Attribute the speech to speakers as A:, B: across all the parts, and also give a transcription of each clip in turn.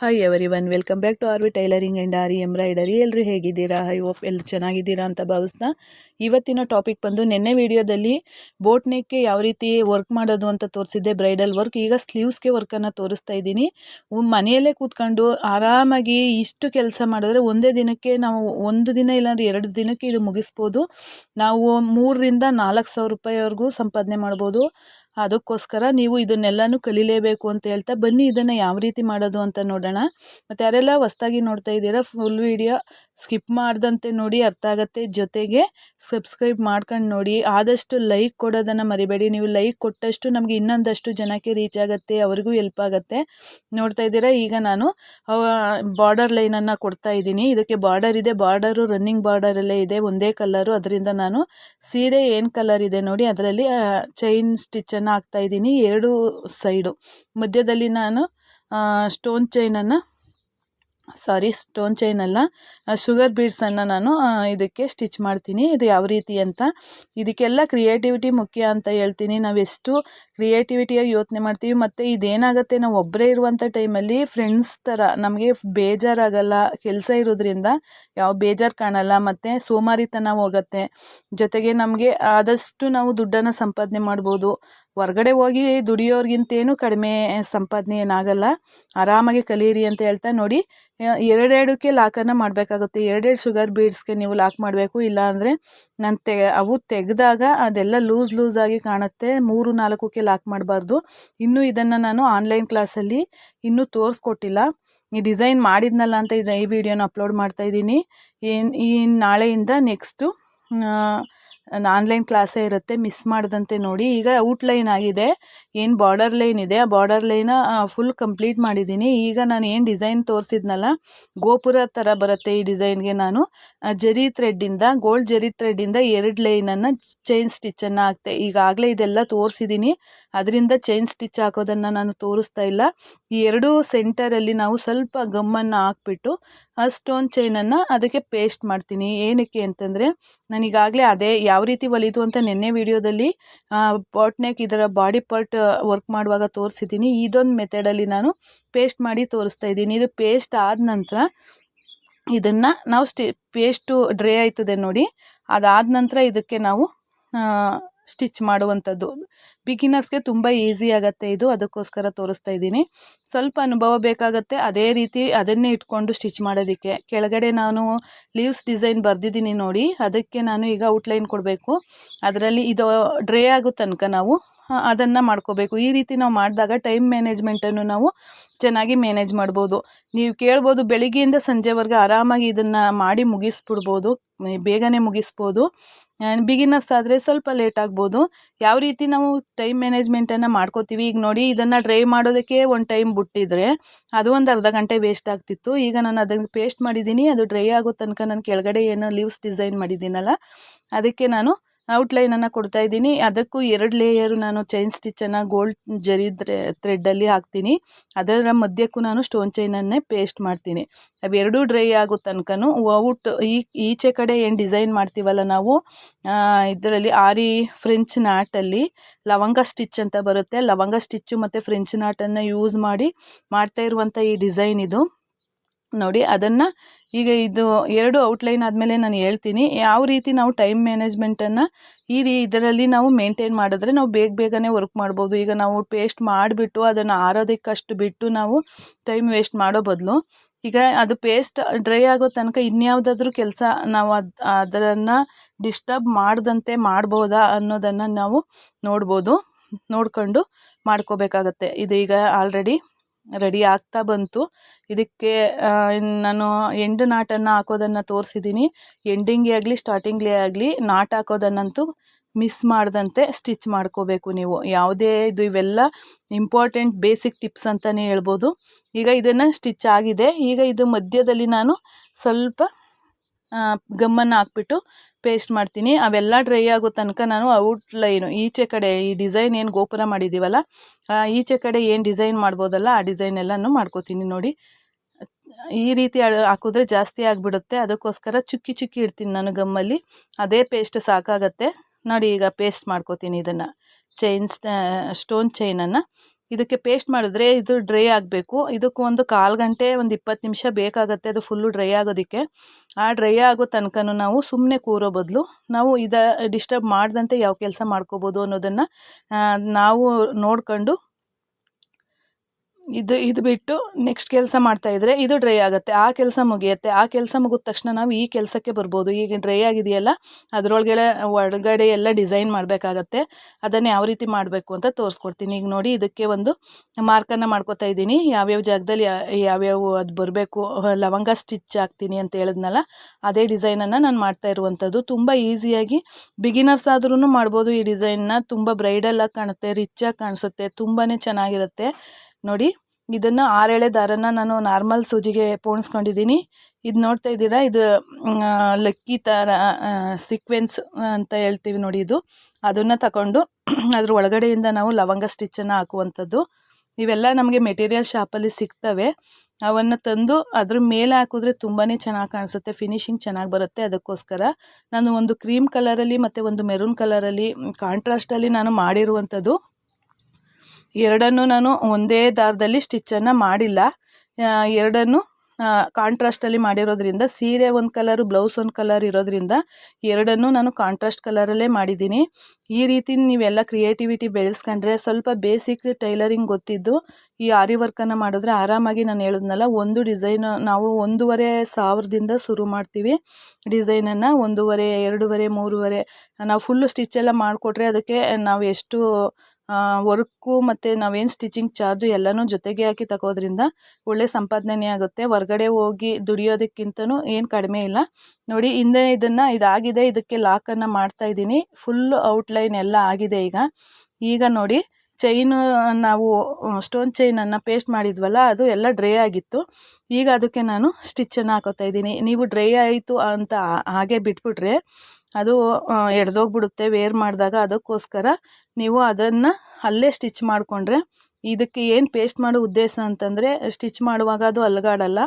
A: Hi everyone welcome back to R V tailoring and aari embroidery ಎಲ್ಲರೂ ಹೇಗಿದ್ದೀರಾ? I hope ಎಲ್ಲ ಚೆನ್ನಾಗಿದ್ದೀರಾ ಅಂತ ಭಾವಿಸ್ತಾ ಇವತ್ತಿನ ಟಾಪಿಕ್ ಬಂದು ನಿನ್ನೆ ವಿಡಿಯೋದಲ್ಲಿ ಬೋಟ್ ನೆಕ್ಗೆ ಯಾವ ರೀತಿ ವರ್ಕ್ ಮಾಡೋದು ಅಂತ ತೋರಿಸಿದ್ದೆ ಬ್ರೈಡಲ್ ವರ್ಕ್ ಈಗ ಸ್ಲೀವ್ಸ್ಗೆ ವರ್ಕನ್ನು ತೋರಿಸ್ತಾ ಇದ್ದೀನಿ. ಮನೆಯಲ್ಲೇ ಕೂತ್ಕೊಂಡು ಆರಾಮಾಗಿ ಇಷ್ಟು ಕೆಲಸ ಮಾಡಿದ್ರೆ ಒಂದೇ ದಿನಕ್ಕೆ ನಾವು ಒಂದು ದಿನ ಇಲ್ಲಾಂದ್ರೆ ಎರಡು ದಿನಕ್ಕೆ ಇದು ಮುಗಿಸ್ಬೋದು. ನಾವು ಮೂರರಿಂದ ನಾಲ್ಕು ಸಾವಿರ ರೂಪಾಯಿವರೆಗೂ ಸಂಪಾದನೆ ಮಾಡ್ಬೋದು. ಅದಕ್ಕೋಸ್ಕರ ನೀವು ಇದನ್ನೆಲ್ಲನೂ ಕಲಿಲೇಬೇಕು ಅಂತ ಹೇಳ್ತಾ, ಬನ್ನಿ ಇದನ್ನು ಯಾವ ರೀತಿ ಮಾಡೋದು ಅಂತ ನೋಡೋಣ. ಮತ್ತು ಯಾರೆಲ್ಲ ಹೊಸ್ದಾಗಿ ನೋಡ್ತಾ ಇದ್ದೀರಾ ಫುಲ್ ವೀಡಿಯೋ ಸ್ಕಿಪ್ ಮಾಡ್ದಂತೆ ನೋಡಿ ಅರ್ಥ ಆಗುತ್ತೆ. ಜೊತೆಗೆ ಸಬ್ಸ್ಕ್ರೈಬ್ ಮಾಡ್ಕೊಂಡು ನೋಡಿ, ಆದಷ್ಟು ಲೈಕ್ ಕೊಡೋದನ್ನು ಮರಿಬೇಡಿ. ನೀವು ಲೈಕ್ ಕೊಟ್ಟಷ್ಟು ನಮಗೆ ಇನ್ನೊಂದಷ್ಟು ಜನಕ್ಕೆ ರೀಚ್ ಆಗುತ್ತೆ, ಅವ್ರಿಗೂ ಹೆಲ್ಪ್ ಆಗುತ್ತೆ. ನೋಡ್ತಾ ಇದ್ದೀರಾ, ಈಗ ನಾನು ಬಾರ್ಡರ್ ಲೈನನ್ನು ಕೊಡ್ತಾ ಇದ್ದೀನಿ. ಇದಕ್ಕೆ ಬಾರ್ಡರ್ ಇದೆ ಬಾರ್ಡರು ರನ್ನಿಂಗ್ ಬಾರ್ಡರಲ್ಲೇ ಇದೆ, ಒಂದೇ ಕಲರು ಅದರಿಂದ ನಾನು ಸೀರೆ ಏನು ಕಲರ್ ಇದೆ ನೋಡಿ, ಅದರಲ್ಲಿ ಚೈನ್ ಸ್ಟಿಚ್ಚನ್ನು ಹಾಕ್ತಾ ಇದ್ದೀನಿ, ಎರಡು ಸೈಡು ಮಧ್ಯದಲ್ಲಿ ನಾನು ಸ್ಟೋನ್ ಚೈನನ್ನು ಸಾರಿ ಸ್ಟೋನ್ ಚೈನ್ ಅಲ್ಲ ಶುಗರ್ ಬೀಡ್ಸನ್ನು ನಾನು ಇದಕ್ಕೆ ಸ್ಟಿಚ್ ಮಾಡ್ತೀನಿ. ಇದು ಯಾವ ರೀತಿ ಅಂತ, ಇದಕ್ಕೆಲ್ಲ ಕ್ರಿಯೇಟಿವಿಟಿ ಮುಖ್ಯ ಅಂತ ಹೇಳ್ತೀನಿ. ನಾವು ಎಷ್ಟು ಕ್ರಿಯೇಟಿವಿಟಿಯಾಗಿ ಯೋಚನೆ ಮಾಡ್ತೀವಿ, ಮತ್ತು ಇದೇನಾಗುತ್ತೆ, ನಾವು ಒಬ್ಬರೇ ಇರುವಂಥ ಟೈಮಲ್ಲಿ ಫ್ರೆಂಡ್ಸ್ ಥರ ನಮಗೆ ಬೇಜಾರಾಗಲ್ಲ, ಕೆಲಸ ಇರೋದ್ರಿಂದ ಯಾವ ಬೇಜಾರು ಕಾಣಲ್ಲ, ಮತ್ತು ಸೋಮಾರಿತನ ಹೋಗುತ್ತೆ. ಜೊತೆಗೆ ನಮಗೆ ಆದಷ್ಟು ನಾವು ದುಡ್ಡನ್ನು ಸಂಪಾದನೆ ಮಾಡ್ಬೋದು. ಹೊರ್ಗಡೆ ಹೋಗಿ ದುಡಿಯೋರ್ಗಿಂತೇನು ಕಡಿಮೆ ಸಂಪಾದನೆ ಏನಾಗಲ್ಲ ಆರಾಮಾಗಿ ಕಲಿಯಿರಿ ಅಂತ ಹೇಳ್ತಾ ನೋಡಿ ಎರಡೆರಡಕ್ಕೆ ಲಾಕನ್ನು ಮಾಡಬೇಕಾಗುತ್ತೆ. ಎರಡೆರಡು ಶುಗರ್ ಬೀಡ್ಸ್ಗೆ ನೀವು ಲಾಕ್ ಮಾಡಬೇಕು. ಇಲ್ಲ ಅಂದರೆ ನಾನು ತೆ ಅವು ತೆಗೆದಾಗ ಅದೆಲ್ಲ ಲೂಸ್ ಲೂಸಾಗಿ ಕಾಣುತ್ತೆ. ಮೂರು, ನಾಲ್ಕಕ್ಕೆ ಲಾಕ್ ಮಾಡಬಾರ್ದು. ಇನ್ನೂ ಇದನ್ನು ನಾನು ಆನ್ಲೈನ್ ಕ್ಲಾಸಲ್ಲಿ ಇನ್ನೂ ತೋರಿಸ್ಕೊಟ್ಟಿಲ್ಲ. ಈ ಡಿಸೈನ್ ಮಾಡಿದ್ನಲ್ಲ ಅಂತ ಇದು ಈ ವಿಡಿಯೋನ ಅಪ್ಲೋಡ್ ಮಾಡ್ತಾ ಇದ್ದೀನಿ. ಏನು, ಈ ನಾಳೆಯಿಂದ ನೆಕ್ಸ್ಟು ಆನ್ಲೈನ್ ಕ್ಲಾಸೇ ಇರುತ್ತೆ, ಮಿಸ್ ಮಾಡಿದಂತೆ ನೋಡಿ. ಈಗ ಔಟ್ಲೈನ್ ಆಗಿದೆ. ಏನು ಬಾರ್ಡರ್ ಲೈನ್ ಇದೆ. ಆ ಬಾರ್ಡರ್ ಲೈನ ಫುಲ್ ಕಂಪ್ಲೀಟ್ ಮಾಡಿದ್ದೀನಿ. ಈಗ ನಾನು ಏನು ಡಿಸೈನ್ ತೋರಿಸಿದ್ನಲ್ಲ, ಗೋಪುರ ಥರ ಬರುತ್ತೆ ಈ ಡಿಸೈನ್ಗೆ ನಾನು. ಜರಿ ಥ್ರೆಡ್ಡಿಂದ, ಗೋಲ್ಡ್ ಜರಿ ಥ್ರೆಡ್ಡಿಂದ ಎರಡು ಲೈನನ್ನು ಚೈನ್ ಸ್ಟಿಚ್ಚನ್ನು ಹಾಕ್ತೆ. ಈಗಾಗಲೇ ಇದೆಲ್ಲ ತೋರಿಸಿದ್ದೀನಿ ಅದರಿಂದ ಚೈನ್ ಸ್ಟಿಚ್ ಹಾಕೋದನ್ನು ನಾನು ತೋರಿಸ್ತಾ ಇಲ್ಲ. ಈ ಎರಡೂ ಸೆಂಟರಲ್ಲಿ ನಾವು ಸ್ವಲ್ಪ ಗಮ್ಮನ್ನು ಹಾಕ್ಬಿಟ್ಟು, ಆ ಸ್ಟೋನ್ ಚೈನನ್ನು ಅದಕ್ಕೆ ಪೇಸ್ಟ್ ಮಾಡ್ತೀನಿ. ಏನಕ್ಕೆ ಅಂತಂದರೆ ನಾನೀಗಾಗಲೇ ಅದೇ ಯಾವ ರೀತಿ ಒಲಿದು ಅಂತ ನಿನ್ನೆ ವಿಡಿಯೋದಲ್ಲಿ ಬಾಟ್ನೆಕ್ ಇದರ ಬಾಡಿ ಪಾರ್ಟ್ ವರ್ಕ್ ಮಾಡುವಾಗ ತೋರಿಸಿದ್ದೀನಿ. ಇದೊಂದು ಮೆಥಡಲ್ಲಿ ನಾನು ಪೇಸ್ಟ್ ಮಾಡಿ ತೋರಿಸ್ತಾ ಇದ್ದೀನಿ. ಇದು ಪೇಸ್ಟ್ ಆದ ನಂತರ ಇದನ್ನು ನಾವು ಸ್ಟಿ ಪೇಸ್ಟು ಡ್ರೈ ಆಯ್ತದೆ ನೋಡಿ. ಅದಾದ ನಂತರ ಇದಕ್ಕೆ ನಾವು ಸ್ಟಿಚ್ ಮಾಡುವಂಥದ್ದು. ಬಿಗಿನರ್ಸ್ಗೆ ತುಂಬ ಈಸಿ ಆಗುತ್ತೆ ಇದು. ಅದಕ್ಕೋಸ್ಕರ ತೋರಿಸ್ತಾ ಇದ್ದೀನಿ. ಸ್ವಲ್ಪ ಅನುಭವ ಬೇಕಾಗುತ್ತೆ. ಅದೇ ರೀತಿ ಅದನ್ನೇ ಇಟ್ಕೊಂಡು ಸ್ಟಿಚ್ ಮಾಡೋದಕ್ಕೆ. ಕೆಳಗಡೆ ನಾನು ಲೀವ್ಸ್ ಡಿಸೈನ್ ಬರೆದಿದ್ದೀನಿ ನೋಡಿ. ಅದಕ್ಕೆ ನಾನು ಈಗ ಔಟ್ಲೈನ್ ಕೊಡಬೇಕು. ಅದರಲ್ಲಿ ಇದು ಡ್ರೇ ಆಗೋ ತನಕ ನಾವು ಅದನ್ನು ಮಾಡ್ಕೋಬೇಕು. ಈ ರೀತಿ ನಾವು ಮಾಡಿದಾಗ ಟೈಮ್ ಮ್ಯಾನೇಜ್ಮೆಂಟನ್ನು ನಾವು ಚೆನ್ನಾಗಿ ಮ್ಯಾನೇಜ್ ಮಾಡ್ಬೋದು. ನೀವು ಕೇಳ್ಬೋದು, ಬೆಳಿಗ್ಗೆಯಿಂದ ಸಂಜೆವರೆಗೆ ಆರಾಮಾಗಿ ಇದನ್ನು ಮಾಡಿ ಮುಗಿಸ್ಬಿಡ್ಬೋದು. ಬೇಗನೆ ಮುಗಿಸ್ಬೋದು. ಬಿಗಿನರ್ಸ್ ಆದರೆ ಸ್ವಲ್ಪ ಲೇಟ್ ಆಗ್ಬೋದು. ಯಾವ ರೀತಿ ನಾವು ಟೈಮ್ ಮ್ಯಾನೇಜ್ಮೆಂಟನ್ನು ಮಾಡ್ಕೋತೀವಿ? ಈಗ ನೋಡಿ ಇದನ್ನು ಡ್ರೈ ಮಾಡೋದಕ್ಕೆ ಒಂದು ಟೈಮ್ ಬಿಟ್ಟಿದ್ರೆ ಅದು ಒಂದು ಅರ್ಧ ಗಂಟೆ ವೇಸ್ಟ್ ಆಗ್ತಿತ್ತು. ಈಗ ನಾನು ಅದನ್ನು ಪೇಸ್ಟ್ ಮಾಡಿದ್ದೀನಿ ಅದು ಡ್ರೈ ಆಗೋ ತನಕ ನಾನು ಕೆಳಗಡೆ ಏನೋ ಲೀವ್ಸ್ ಡಿಸೈನ್ ಮಾಡಿದ್ದೀನಲ್ಲ, ಅದಕ್ಕೆ ನಾನು ಔಟ್ಲೈನನ್ನು ಕೊಡ್ತಾ ಇದ್ದೀನಿ. ಅದಕ್ಕೂ ಎರಡು ಲೇಯರು ನಾನು ಚೈನ್ ಸ್ಟಿಚ್ಚನ್ನು ಗೋಲ್ಡ್ ಜರಿ ಥ್ರೆಡ್ಡಲ್ಲಿ ಹಾಕ್ತೀನಿ. ಅದರ ಮಧ್ಯಕ್ಕೂ ನಾನು ಸ್ಟೋನ್ ಚೈನನ್ನೇ ಪೇಸ್ಟ್ ಮಾಡ್ತೀನಿ. ಅವೆರಡೂ ಡ್ರೈ ಆಗೋ ತನಕನೂ ಔಟ್ ಈಚೆ ಕಡೆ ಏನು ಡಿಸೈನ್ ಮಾಡ್ತೀವಲ್ಲ ನಾವು ಇದರಲ್ಲಿ ಆರಿ ಫ್ರೆಂಚ್ ನಾಟಲ್ಲಿ ಲವಂಗ ಸ್ಟಿಚ್ ಅಂತ ಬರುತ್ತೆ. ಲವಂಗ ಸ್ಟಿಚ್ಚು ಮತ್ತು ಫ್ರೆಂಚ್ ನಾಟನ್ನು ಯೂಸ್ ಮಾಡಿ ಮಾಡ್ತಾ ಇರುವಂಥ ಈ ಡಿಸೈನ್ ಇದು. ನೋಡಿ, ಅದನ್ನು ಈಗ ಇದು ಎರಡು ಔಟ್ಲೈನ್ ಆದಮೇಲೆ ನಾನು ಹೇಳ್ತೀನಿ. ಯಾವ ರೀತಿ ನಾವು ಟೈಮ್ ಮ್ಯಾನೇಜ್ಮೆಂಟನ್ನು ಈ ರೀ ಇದರಲ್ಲಿ ನಾವು ಮೇಂಟೈನ್ ಮಾಡಿದ್ರೆ ನಾವು ಬೇಗ ಬೇಗನೆ ವರ್ಕ್ ಮಾಡ್ಬೋದು. ಈಗ ನಾವು ಪೇಸ್ಟ್ ಮಾಡಿಬಿಟ್ಟು ಅದನ್ನು ಆರೋದಕ್ಕಷ್ಟು ಬಿಟ್ಟು ನಾವು ಟೈಮ್ ವೇಸ್ಟ್ ಮಾಡೋ ಬದಲು, ಈಗ ಅದು ಪೇಸ್ಟ್ ಡ್ರೈ ಆಗೋ ತನಕ ಇನ್ಯಾವುದಾದ್ರೂ ಕೆಲಸ ನಾವು ಅದು ಅದನ್ನು ಡಿಸ್ಟರ್ಬ್ ಮಾಡದಂತೆ ಮಾಡ್ಬೋದಾ ಅನ್ನೋದನ್ನು ನಾವು ನೋಡ್ಬೋದು, ನೋಡಿಕೊಂಡು ಮಾಡ್ಕೋಬೇಕಾಗತ್ತೆ. ಇದು ಈಗ ಆಲ್ರೆಡಿ ರೆಡಿ ಆಗ್ತಾ ಬಂತು. ಇದಕ್ಕೆ ನಾನು ಎಂಡ್ ನಾಟನ್ನು ಹಾಕೋದನ್ನು ತೋರಿಸಿದ್ದೀನಿ ಎಂಡಿಂಗೇ ಆಗಲಿ, ಸ್ಟಾರ್ಟಿಂಗ್ಲೇ ಆಗಲಿ, ನಾಟ್ ಹಾಕೋದನ್ನಂತೂ ಮಿಸ್ ಮಾಡದಂತೆ ಸ್ಟಿಚ್ ಮಾಡ್ಕೋಬೇಕು ನೀವು. ಯಾವುದೇ ಇದು ಇವೆಲ್ಲ ಇಂಪಾರ್ಟೆಂಟ್ ಬೇಸಿಕ್ ಟಿಪ್ಸ್ ಅಂತಲೇ ಹೇಳ್ಬೋದು. ಈಗ ಇದನ್ನು ಸ್ಟಿಚ್ ಆಗಿದೆ. ಈಗ ಇದು ಮಧ್ಯದಲ್ಲಿ ನಾನು ಸ್ವಲ್ಪ ಗಮ್ಮನ್ನು ಹಾಕ್ಬಿಟ್ಟು ಪೇಸ್ಟ್ ಮಾಡ್ತೀನಿ. ಅವೆಲ್ಲ ಡ್ರೈ ಆಗೋ ತನಕ ನಾನು ಔಟ್ಲೈನು ಈಚೆ ಕಡೆ ಈ ಡಿಸೈನ್ ಏನು ಗೋಪುರ ಮಾಡಿದ್ದೀವಲ್ಲ ಈಚೆ ಕಡೆ ಏನು ಡಿಸೈನ್ ಮಾಡ್ಬೋದಲ್ಲ, ಆ ಡಿಸೈನ್ ಎಲ್ಲನೂ ಮಾಡ್ಕೋತೀನಿ ನೋಡಿ. ಈ ರೀತಿ ಹಾಕಿದ್ರೆ ಜಾಸ್ತಿ ಆಗಿಬಿಡುತ್ತೆ. ಅದಕ್ಕೋಸ್ಕರ ಚುಕ್ಕಿ ಚುಕ್ಕಿ ಇಡ್ತೀನಿ ನಾನು ಗಮ್ಮಲ್ಲಿ. ಅದೇ ಪೇಸ್ಟ್ ಸಾಕಾಗತ್ತೆ. ನೋಡಿ ಈಗ ಪೇಸ್ಟ್ ಮಾಡ್ಕೋತೀನಿ ಇದನ್ನು. ಚೈನ್ಸ್ ಸ್ಟೋನ್ ಚೈನನ್ನು ಇದಕ್ಕೆ ಪೇಸ್ಟ್ ಮಾಡಿದ್ರೆ ಇದು ಡ್ರೈ ಆಗಬೇಕು. ಇದಕ್ಕೆ ಒಂದು ಕಾಲು ಗಂಟೆ, ಒಂದು ಇಪ್ಪತ್ತು ನಿಮಿಷ ಬೇಕಾಗುತ್ತೆ ಅದು ಫುಲ್ಲು ಡ್ರೈ ಆಗೋದಕ್ಕೆ. ಆ ಡ್ರೈ ಆಗೋ ತನಕನೂ ನಾವು ಸುಮ್ಮನೆ ಕೂರೋ ಬದಲು ನಾವು ಇದ ಡಿಸ್ಟರ್ಬ್ ಮಾಡಿದಂತೆ ಯಾವ ಕೆಲಸ ಮಾಡ್ಕೋಬೋದು ಅನ್ನೋದನ್ನು ನಾವು ನೋಡ್ಕೊಂಡು ಇದು ಇದು ಬಿಟ್ಟು ನೆಕ್ಸ್ಟ್ ಕೆಲಸ ಮಾಡ್ತಾ ಇದ್ರೆ ಇದು ಡ್ರೈ ಆಗುತ್ತೆ. ಆ ಕೆಲಸ ಮುಗಿಯುತ್ತೆ. ಆ ಕೆಲಸ ಮುಗಿದ ತಕ್ಷಣ ನಾವು ಈ ಕೆಲಸಕ್ಕೆ ಬರ್ಬೋದು. ಈಗ ಡ್ರೈ ಆಗಿದೆಯಲ್ಲ ಅದರೊಳಗೆ ಒಳಗಡೆ ಎಲ್ಲ ಡಿಸೈನ್ ಮಾಡಬೇಕಾಗತ್ತೆ. ಅದನ್ನು ಯಾವ ರೀತಿ ಮಾಡಬೇಕು ಅಂತ ತೋರಿಸ್ಕೊಡ್ತೀನಿ. ಈಗ ನೋಡಿ, ಇದಕ್ಕೆ ಒಂದು ಮಾರ್ಕನ್ನು ಮಾಡ್ಕೋತಾ ಇದ್ದೀನಿ. ಯಾವ್ಯಾವ ಜಾಗದಲ್ಲಿ ಯಾವ್ಯಾವ ಅದು ಬರಬೇಕು, ಲವಂಗ ಸ್ಟಿಚ್ ಹಾಕ್ತೀನಿ ಅಂತ ಹೇಳಿದ್ನಲ್ಲ, ಅದೇ ಡಿಸೈನನ್ನು ನಾನು ಮಾಡ್ತಾ ಇರುವಂಥದ್ದು. ತುಂಬ ಈಸಿಯಾಗಿ ಬಿಗಿನರ್ಸ್ ಆದ್ರೂ ಮಾಡ್ಬೋದು ಈ ಡಿಸೈನ್ನ ತುಂಬ ಬ್ರೈಡಲ್ಲಾಗಿ ಕಾಣುತ್ತೆ ರಿಚ್ಚಾಗಿ ಕಾಣಿಸುತ್ತೆ ತುಂಬಾ ಚೆನ್ನಾಗಿರುತ್ತೆ. ನೋಡಿ, ಇದನ್ನು ಆರೆಳೆ ದಾರನ ನಾನು ನಾರ್ಮಲ್ ಸೂಜಿಗೆ ಪೋಣಿಸ್ಕೊಂಡಿದ್ದೀನಿ. ಇದು ನೋಡ್ತಾ ಇದ್ದೀರಾ? ಇದು ಲಕ್ಕಿ ಥರ ಸೀಕ್ವೆನ್ಸ್ ಅಂತ ಹೇಳ್ತೀವಿ ನೋಡಿ ಇದು. ಅದನ್ನು ತಗೊಂಡು ಅದ್ರ ಒಳಗಡೆಯಿಂದ ನಾವು ಲವಂಗ ಸ್ಟಿಚ್ಚನ್ನು ಹಾಕುವಂಥದ್ದು. ಇವೆಲ್ಲ ನಮಗೆ ಮೆಟೀರಿಯಲ್ ಶಾಪಲ್ಲಿ ಸಿಗ್ತವೆ. ಅವನ್ನು ತಂದು ಅದ್ರ ಮೇಲೆ ಹಾಕಿದ್ರೆ ತುಂಬಾ ಚೆನ್ನಾಗಿ ಕಾಣಿಸುತ್ತೆ. ಫಿನಿಶಿಂಗ್ ಚೆನ್ನಾಗಿ ಬರುತ್ತೆ ಅದಕ್ಕೋಸ್ಕರ. ನಾನು ಒಂದು ಕ್ರೀಮ್ ಕಲರಲ್ಲಿ ಮತ್ತು ಒಂದು ಮೆರೂನ್ ಕಲರಲ್ಲಿ, ಕಾಂಟ್ರಾಸ್ಟಲ್ಲಿ ನಾನು ಮಾಡಿರುವಂಥದ್ದು. ಎರಡನ್ನೂ ನಾನು ಒಂದೇ ದಾರದಲ್ಲಿ ಸ್ಟಿಚ್ಚನ್ನು ಮಾಡಿಲ್ಲ. ಎರಡನ್ನು ಕಾಂಟ್ರಾಸ್ಟಲ್ಲಿ ಮಾಡಿರೋದ್ರಿಂದ, ಸೀರೆ ಒಂದು ಕಲರು ಬ್ಲೌಸ್ ಒಂದು ಕಲರ್ ಇರೋದ್ರಿಂದ ಎರಡನ್ನೂ ನಾನು ಕಾಂಟ್ರಾಸ್ಟ್ ಕಲರಲ್ಲೇ ಮಾಡಿದ್ದೀನಿ. ಈ ರೀತಿ ನೀವೆಲ್ಲ ಕ್ರಿಯೇಟಿವಿಟಿ ಬೆಳೆಸ್ಕೊಂಡ್ರೆ ಸ್ವಲ್ಪ ಬೇಸಿಕ್ ಟೈಲರಿಂಗ್ ಗೊತ್ತಿದ್ದು, ಈ ಆರಿ ವರ್ಕನ್ನು ಮಾಡಿದ್ರೆ ಆರಾಮಾಗಿ ನಾನು ಹೇಳಿದ್ನಲ್ಲ, ಒಂದು ಡಿಸೈನ್ ನಾವು ಒಂದೂವರೆ ಸಾವಿರದಿಂದ ಶುರು ಮಾಡ್ತೀವಿ. ಡಿಸೈನನ್ನು ಒಂದೂವರೆ, ಎರಡೂವರೆ, ಮೂರುವರೆ, ನಾವು ಫುಲ್ಲು ಸ್ಟಿಚ್ಚೆಲ್ಲ ಮಾಡಿಕೊಟ್ರೆ ಅದಕ್ಕೆ ನಾವು ಎಷ್ಟು ವರ್ಕು ಮತ್ತು ನಾವೇನು ಸ್ಟಿಚಿಂಗ್ ಚಾರ್ಜು ಎಲ್ಲನೂ ಜೊತೆಗೆ ಹಾಕಿ ತಗೋದ್ರಿಂದ ಒಳ್ಳೆ ಸಂಪಾದನೆ ಆಗುತ್ತೆ. ಹೊರ್ಗಡೆ ಹೋಗಿ ದುಡಿಯೋದಕ್ಕಿಂತನೂ ಏನು ಕಡಿಮೆ ಇಲ್ಲ. ನೋಡಿ, ಹಿಂದೆ ಇದನ್ನು ಇದಾಗಿದೆ, ಇದಕ್ಕೆ ಲಾಕನ್ನು ಮಾಡ್ತಾ ಇದ್ದೀನಿ. ಫುಲ್ಲು ಔಟ್ಲೈನ್ ಎಲ್ಲ ಆಗಿದೆ ಈಗ. ಈಗ ನೋಡಿ ಚೈನು ನಾವು ಸ್ಟೋನ್ ಚೈನನ್ನು ಪೇಸ್ಟ್ ಮಾಡಿದ್ವಲ್ಲ, ಅದು ಎಲ್ಲ ಡ್ರೈ ಆಗಿತ್ತು. ಈಗ ಅದಕ್ಕೆ ನಾನು ಸ್ಟಿಚ್ಚನ್ನು ಹಾಕೋತಾ ಇದ್ದೀನಿ. ನೀವು ಡ್ರೈ ಆಯಿತು ಅಂತ ಹಾಗೆ ಬಿಟ್ಬಿಟ್ರೆ ಅದು ಎಡ್ದೋಗ್ಬಿಡುತ್ತೆ ವೇರ್ ಮಾಡಿದಾಗ ಅದಕ್ಕೋಸ್ಕರ ನೀವು ಅದನ್ನು ಅಲ್ಲೇ ಸ್ಟಿಚ್ ಮಾಡಿಕೊಂಡ್ರೆ, ಇದಕ್ಕೆ ಏನು ಪೇಸ್ಟ್ ಮಾಡೋ ಉದ್ದೇಶ ಅಂತಂದರೆ, ಸ್ಟಿಚ್ ಮಾಡುವಾಗ ಅದು ಅಲುಗಾಡಲ್ಲ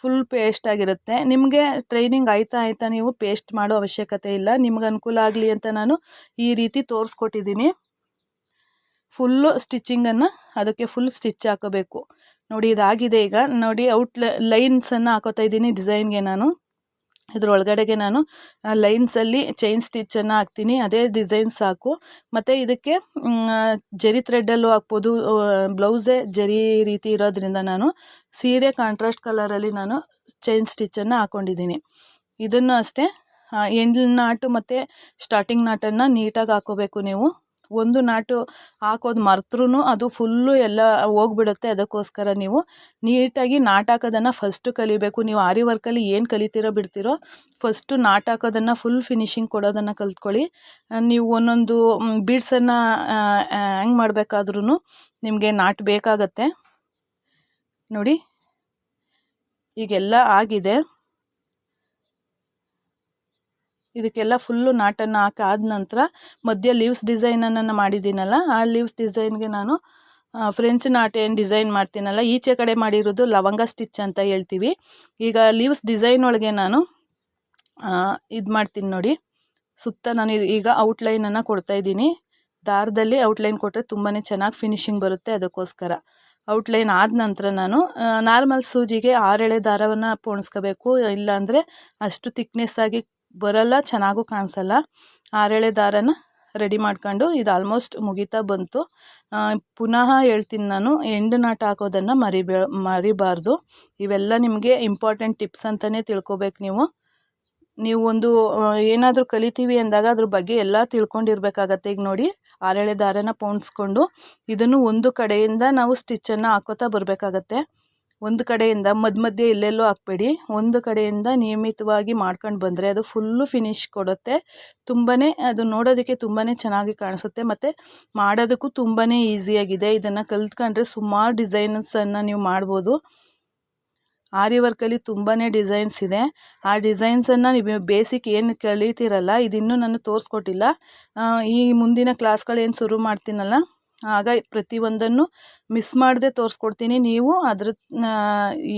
A: ಫುಲ್ ಪೇಸ್ಟ್ ಆಗಿರುತ್ತೆ. ನಿಮಗೆ ಟ್ರೈನಿಂಗ್ ಆಯ್ತಾ ಆಯ್ತಾ ನೀವು ಪೇಸ್ಟ್ ಮಾಡೋ ಅವಶ್ಯಕತೆ ಇಲ್ಲ. ನಿಮ್ಗೆ ಅನುಕೂಲ ಆಗಲಿ ಅಂತ ನಾನು ಈ ರೀತಿ ತೋರಿಸ್ಕೊಟ್ಟಿದ್ದೀನಿ. ಫುಲ್ಲು ಸ್ಟಿಚ್ಚಿಂಗನ್ನು ಅದಕ್ಕೆ ಫುಲ್ ಸ್ಟಿಚ್ ಹಾಕೋಬೇಕು. ನೋಡಿ, ಇದಾಗಿದೆ ಈಗ. ನೋಡಿ ಔಟ್ ಲೈನ್ಸನ್ನು ಹಾಕೋತಾ ಇದ್ದೀನಿ ಡಿಸೈನ್ಗೆ ನಾನು. ಇದ್ರೊಳಗಡೆಗೆ ನಾನು ಲೈನ್ಸಲ್ಲಿ ಚೈನ್ ಸ್ಟಿಚ್ಚನ್ನು ಹಾಕ್ತೀನಿ. ಅದೇ ಡಿಸೈನ್ ಸಾಕು. ಮತ್ತು ಇದಕ್ಕೆ ಜರಿ ಥ್ರೆಡ್ಡಲ್ಲೂ ಹಾಕ್ಬೋದು. ಬ್ಲೌಸೇ ಜರಿ ರೀತಿ ಇರೋದ್ರಿಂದ ನಾನು ಸೀರೆ ಕಾಂಟ್ರಾಸ್ಟ್ ಕಲರಲ್ಲಿ ನಾನು ಚೈನ್ ಸ್ಟಿಚ್ಚನ್ನು ಹಾಕ್ಕೊಂಡಿದ್ದೀನಿ ಇದನ್ನು ಅಷ್ಟೇ ಎಂಡ್ ನಾಟು ಮತ್ತು ಸ್ಟಾರ್ಟಿಂಗ್ ನಾಟನ್ನು ನೀಟಾಗಿ ಹಾಕೋಬೇಕು ನೀವು. ಒಂದು ನಾಟು ಹಾಕೋದು ಮರೆತ್ರೂ ಅದು ಫುಲ್ಲು ಎಲ್ಲ ಹೋಗ್ಬಿಡುತ್ತೆ ಅದಕ್ಕೋಸ್ಕರ ನೀವು. ನೀಟಾಗಿ ನಾಟ್ ಹಾಕೋದನ್ನು ಫಸ್ಟು ಕಲಿಬೇಕು. ನೀವು ಆರಿ ವರ್ಕಲ್ಲಿ ಏನು ಕಲಿತಿರೋ ಬಿಡ್ತೀರೋ ಫಸ್ಟು ನಾಟ್ ಹಾಕೋದನ್ನು ಫುಲ್ ಫಿನಿಶಿಂಗ್ ಕೊಡೋದನ್ನು ಕಲ್ತ್ಕೊಳ್ಳಿ. ನೀವು ಒಂದೊಂದು ಬೀಡ್ಸನ್ನು ಹ್ಯಾಂಗ್ ಮಾಡಬೇಕಾದ್ರೂ ನಿಮಗೆ ನಾಟ್ ಬೇಕಾಗತ್ತೆ. ನೋಡಿ, ಈಗೆಲ್ಲ ಆಗಿದೆ. ಇದಕ್ಕೆಲ್ಲ ಫುಲ್ಲು ನಾಟನ್ನು ಹಾಕಿ ಆದ ನಂತರ ಮಧ್ಯ ಲೀವ್ಸ್ ಡಿಸೈನನ್ನು ಮಾಡಿದ್ದೀನಲ್ಲ, ಆ ಲೀವ್ಸ್ ಡಿಸೈನ್ಗೆ ನಾನು ಫ್ರೆಂಚ್ ನಾಟ್ ಏನು ಡಿಸೈನ್ ಮಾಡ್ತೀನಲ್ಲ, ಈಚೆ ಕಡೆ ಮಾಡಿರೋದು ಲವಂಗ ಸ್ಟಿಚ್ ಅಂತ ಹೇಳ್ತೀವಿ. ಈಗ ಲೀವ್ಸ್ ಡಿಸೈನ್ ಒಳಗೆ ನಾನು ಇದು ಮಾಡ್ತೀನಿ ನೋಡಿ. ಸುತ್ತ ನಾನು ಈಗ ಔಟ್ಲೈನನ್ನು ಕೊಡ್ತಾಯಿದ್ದೀನಿ ದಾರದಲ್ಲಿ ಔಟ್ಲೈನ್ ಕೊಟ್ಟರೆ ತುಂಬಾ ಚೆನ್ನಾಗಿ ಫಿನಿಶಿಂಗ್ ಬರುತ್ತೆ ಅದಕ್ಕೋಸ್ಕರ. ಔಟ್ಲೈನ್ ಆದ ನಂತರ ನಾನು ನಾರ್ಮಲ್ ಸೂಜಿಗೆ ಆರೆಳೆ ದಾರವನ್ನು ಪೋಣಿಸ್ಕೋಬೇಕು, ಇಲ್ಲಾಂದರೆ ಅಷ್ಟು ತಿಕ್ನೆಸ್ ಆಗಿ ಬರೋಲ್ಲ, ಚೆನ್ನಾಗೂ ಕಾಣಿಸಲ್ಲ. ಆರೆಳೆ ದಾರನ ರೆಡಿ ಮಾಡ್ಕೊಂಡು ಇದು ಆಲ್ಮೋಸ್ಟ್ ಮುಗಿತಾ ಬಂತು. ಪುನಃ ಹೇಳ್ತೀನಿ ನಾನು, ಎಂಡ್ ನಾಟ್ ಹಾಕೋದನ್ನು ಮರಿಬೇ ಮರಿಬಾರ್ದು. ಇವೆಲ್ಲ ನಿಮಗೆ ಇಂಪಾರ್ಟೆಂಟ್ ಟಿಪ್ಸ್ ಅಂತಲೇ ತಿಳ್ಕೊಬೇಕು ನೀವು. ನೀವು ಒಂದು ಏನಾದರೂ ಕಲಿತೀವಿ ಅಂದಾಗ ಅದ್ರ ಬಗ್ಗೆ ಎಲ್ಲ ತಿಳ್ಕೊಂಡಿರ್ಬೇಕಾಗತ್ತೆ. ಈಗ ನೋಡಿ ಆರೆಳೆ ದಾರನ ಪೋಣಿಸ್ಕೊಂಡು ಇದನ್ನು ಒಂದು ಕಡೆಯಿಂದ ನಾವು ಸ್ಟಿಚ್ಚನ್ನು ಹಾಕೋತಾ ಬರಬೇಕಾಗತ್ತೆ. ಒಂದು ಕಡೆಯಿಂದ ಮಧ್ಯ ಮಧ್ಯೆ ಎಲ್ಲೆಲ್ಲೂ ಹಾಕ್ಬೇಡಿ. ಒಂದು ಕಡೆಯಿಂದ ನಿಯಮಿತವಾಗಿ ಮಾಡ್ಕೊಂಡು ಬಂದರೆ ಅದು ಫುಲ್ಲು ಫಿನಿಶ್ ಕೊಡುತ್ತೆ. ತುಂಬಾ ಅದು ನೋಡೋದಕ್ಕೆ ತುಂಬಾ ಚೆನ್ನಾಗಿ ಕಾಣಿಸುತ್ತೆ. ಮತ್ತು ಮಾಡೋದಕ್ಕೂ ತುಂಬಾ ಈಸಿಯಾಗಿದೆ ಇದನ್ನು ಕಲ್ತ್ಕೊಂಡ್ರೆ ಸುಮಾರು ಡಿಸೈನ್ಸನ್ನು ನೀವು ಮಾಡ್ಬೋದು. ಆರಿ ವರ್ಕಲ್ಲಿ ತುಂಬಾ ಡಿಸೈನ್ಸ್ ಇದೆ. ಆ ಡಿಸೈನ್ಸನ್ನು ನೀವು ಬೇಸಿಕ್ ಏನು ಕಲಿತೀರಲ್ಲ, ಇದಿನ್ನೂ ನಾನು ತೋರಿಸ್ಕೊಟ್ಟಿಲ್ಲ. ಈ ಮುಂದಿನ ಕ್ಲಾಸ್ಗಳೇನು ಶುರು ಮಾಡ್ತೀನಲ್ಲ ಆಗ ಪ್ರತಿಯೊಂದನ್ನು ಮಿಸ್ ಮಾಡದೆ ತೋರಿಸ್ಕೊಡ್ತೀನಿ ನೀವು. ಅದ್ರ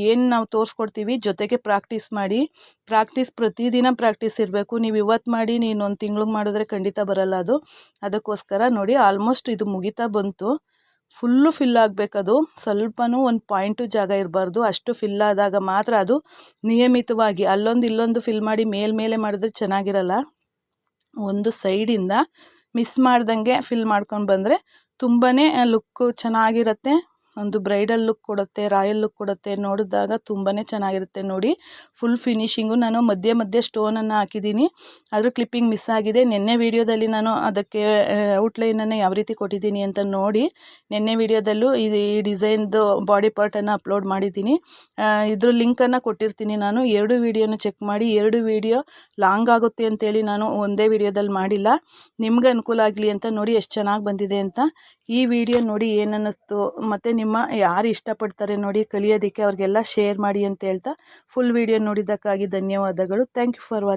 A: ಏನು ನಾವು ತೋರಿಸ್ಕೊಡ್ತೀವಿ ಜೊತೆಗೆ ಪ್ರಾಕ್ಟೀಸ್ ಮಾಡಿ. ಪ್ರಾಕ್ಟೀಸ್ ಪ್ರತಿದಿನ ಪ್ರಾಕ್ಟೀಸ್ ಇರಬೇಕು. ನೀವು ಇವತ್ತು ಮಾಡಿ, ನೀನು ಒಂದು ತಿಂಗ್ಳಿಗೆ ಮಾಡಿದ್ರೆ ಖಂಡಿತ ಬರಲ್ಲ ಅದು. ಅದಕ್ಕೋಸ್ಕರ ನೋಡಿ ಆಲ್ಮೋಸ್ಟ್ ಇದು ಮುಗಿತಾ ಬಂತು. ಫುಲ್ಲು ಫಿಲ್ ಆಗಬೇಕದು. ಸ್ವಲ್ಪನೂ ಒಂದು ಪಾಯಿಂಟು ಜಾಗ ಇರಬಾರ್ದು. ಅಷ್ಟು ಫಿಲ್ ಆದಾಗ ಮಾತ್ರ ಅದು ನಿಯಮಿತವಾಗಿ ಅಲ್ಲೊಂದು ಇಲ್ಲೊಂದು ಫಿಲ್ ಮಾಡಿ ಮೇಲ್ಮೇಲೆ ಮಾಡಿದ್ರೆ ಚೆನ್ನಾಗಿರಲ್ಲ. ಒಂದು ಸೈಡಿಂದ ಮಿಸ್ ಮಾಡ್ದಂಗೆ ಫಿಲ್ ಮಾಡ್ಕೊಂಡು ಬಂದರೆ ತುಂಬಾ ಲುಕ್ಕು ಚೆನ್ನಾಗಿರುತ್ತೆ. ಒಂದು ಬ್ರೈಡಲ್ ಲುಕ್ ಕೊಡುತ್ತೆ, ರಾಯಲ್ ಲುಕ್ ಕೊಡುತ್ತೆ ನೋಡಿದಾಗ ತುಂಬಾ ಚೆನ್ನಾಗಿರುತ್ತೆ ನೋಡಿ. ಫುಲ್ ಫಿನಿಶಿಂಗು ನಾನು ಮಧ್ಯೆ ಮಧ್ಯೆ ಸ್ಟೋನನ್ನು ಹಾಕಿದ್ದೀನಿ. ಆದರೂ ಕ್ಲಿಪ್ಪಿಂಗ್ ಮಿಸ್ ಆಗಿದೆ. ನಿನ್ನೆ ವೀಡಿಯೋದಲ್ಲಿ ನಾನು ಅದಕ್ಕೆ ಔಟ್ಲೈನನ್ನು ಯಾವ ರೀತಿ ಕೊಟ್ಟಿದ್ದೀನಿ ಅಂತ ನೋಡಿ ನಿನ್ನೆ ವೀಡಿಯೋದಲ್ಲೂ ಈ ಡಿಸೈನ್ದು ಬಾಡಿ ಪಾರ್ಟನ್ನು ಅಪ್ಲೋಡ್ ಮಾಡಿದ್ದೀನಿ. ಇದ್ರ ಲಿಂಕನ್ನು ಕೊಟ್ಟಿರ್ತೀನಿ ನಾನು. ಎರಡು ವೀಡಿಯೋನ ಚೆಕ್ ಮಾಡಿ. ಎರಡು ವೀಡಿಯೋ ಲಾಂಗ್ ಆಗುತ್ತೆ ಅಂತೇಳಿ ನಾನು ಒಂದೇ ವೀಡಿಯೋದಲ್ಲಿ ಮಾಡಿಲ್ಲ. ನಿಮ್ಗೆ ಅನುಕೂಲ ಆಗಲಿ ಅಂತ ನೋಡಿ, ಎಷ್ಟು ಚೆನ್ನಾಗಿ ಬಂದಿದೆ ಅಂತ. ಈ ವಿಡಿಯೋ ನೋಡಿ ಏನನ್ನಿಸ್ತು, ಮತ್ತು ನಿಮ್ಮ ಯಾರು ಇಷ್ಟಪಡ್ತಾರೆ ನೋಡಿ ಕಲಿಯೋದಕ್ಕೆ ಅವ್ರಿಗೆಲ್ಲ ಶೇರ್ ಮಾಡಿ ಅಂತ ಹೇಳ್ತಾ ಫುಲ್ ವಿಡಿಯೋ ನೋಡಿದ್ದಕ್ಕಾಗಿ ಧನ್ಯವಾದಗಳು. Thank you for watching